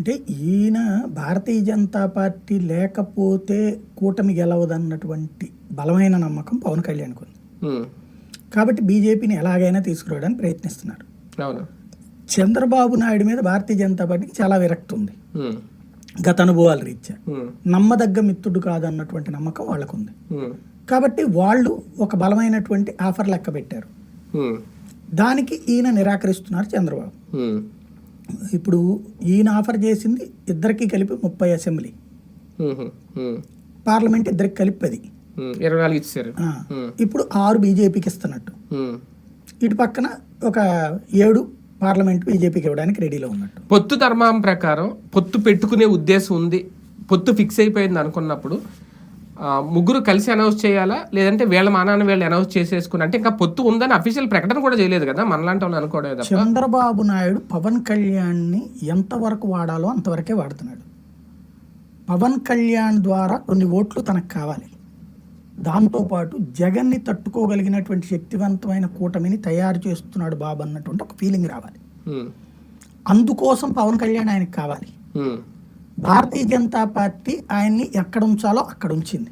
అంటే ఈయన భారతీయ జనతా పార్టీ లేకపోతే కూటమి గెలవదన్నటువంటి బలమైన నమ్మకం పవన్ కళ్యాణ్కి ఉంది. కాబట్టి బీజేపీని ఎలాగైనా తీసుకురావడానికి ప్రయత్నిస్తున్నారు. చంద్రబాబు నాయుడు మీద భారతీయ జనతా పార్టీకి చాలా విరక్తి ఉంది. గత అనుభవాల రీత్యా. నమ్మదగ్గ మిత్రుడు కాదన్నటువంటి నమ్మకం వాళ్ళకు ఉంది కాబట్టి వాళ్ళు ఒక బలమైనటువంటి ఆఫర్ లెక్క పెట్టారు. దానికి ఈయన నిరాకరిస్తున్నారు చంద్రబాబు. ఇప్పుడు ఈయన ఆఫర్ చేసింది ఇద్దరికి కలిపి ముప్పై అసెంబ్లీ. పార్లమెంట్ ఇద్దరికి కలిపి పది ఇరవై నాలుగు ఇచ్చారు. ఇప్పుడు ఆరు బీజేపీకి ఇస్తున్నట్టు. ఇటు పక్కన ఒక ఏడు పార్లమెంట్ బీజేపీకి ఇవ్వడానికి రెడీలో ఉన్నట్టు. పొత్తు ధర్మం ప్రకారం పొత్తు పెట్టుకునే ఉద్దేశం ఉంది. పొత్తు ఫిక్స్ అయిపోయింది అనుకున్నప్పుడు ముగ్గురు కలిసి అనౌన్స్ చేయాలా? లేదంటే వీళ్ళ మానాన్ని వీళ్ళు అనౌన్స్ చేసేసుకుని అంటే ఇంకా పొత్తు ఉందని అఫీషియల్ ప్రకటన కూడా చేయలేదు కదా? మనలాంటి వాళ్ళు అనుకోవడం చంద్రబాబు నాయుడు పవన్ కళ్యాణ్ని ఎంతవరకు వాడాలో అంతవరకే వాడుతున్నాడు. పవన్ కళ్యాణ్ ద్వారా కొన్ని ఓట్లు తనకు కావాలి. దాంతోపాటు జగన్ని తట్టుకోగలిగినటువంటి శక్తివంతమైన కూటమిని తయారు చేస్తున్నాడు బాబు అన్నటువంటి ఒక ఫీలింగ్ రావాలి. అందుకోసం పవన్ కళ్యాణ్ ఆయనకు కావాలి. భారతీయ జనతా పార్టీ ఆయన్ని ఎక్కడ ఉంచాలో అక్కడ ఉంచింది.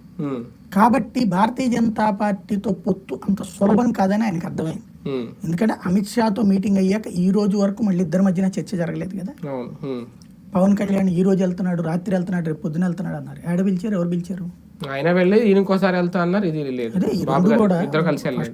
కాబట్టి భారతీయ జనతా పార్టీతో పొత్తు అంత సులభం కాదని ఆయనకు అర్థమైంది. ఎందుకంటే అమిత్ షాతో మీటింగ్ అయ్యాక ఈ రోజు వరకు మళ్ళీ ఇద్దరి మధ్యన చర్చ జరగలేదు కదా. పవన్ కళ్యాణ్ ఈ రోజు వెళ్తున్నాడు రాత్రి వెళ్తున్నాడు రేపు పొద్దున వెళ్తున్నాడు అన్నారు. ఏడ పిలిచారు ఎవరు పిలిచారు? ఆయన వెళ్ళి ఇంకోసారి వెళ్తా అన్నారు ఇది లేదు. కూడా ఇద్దరు కలిసి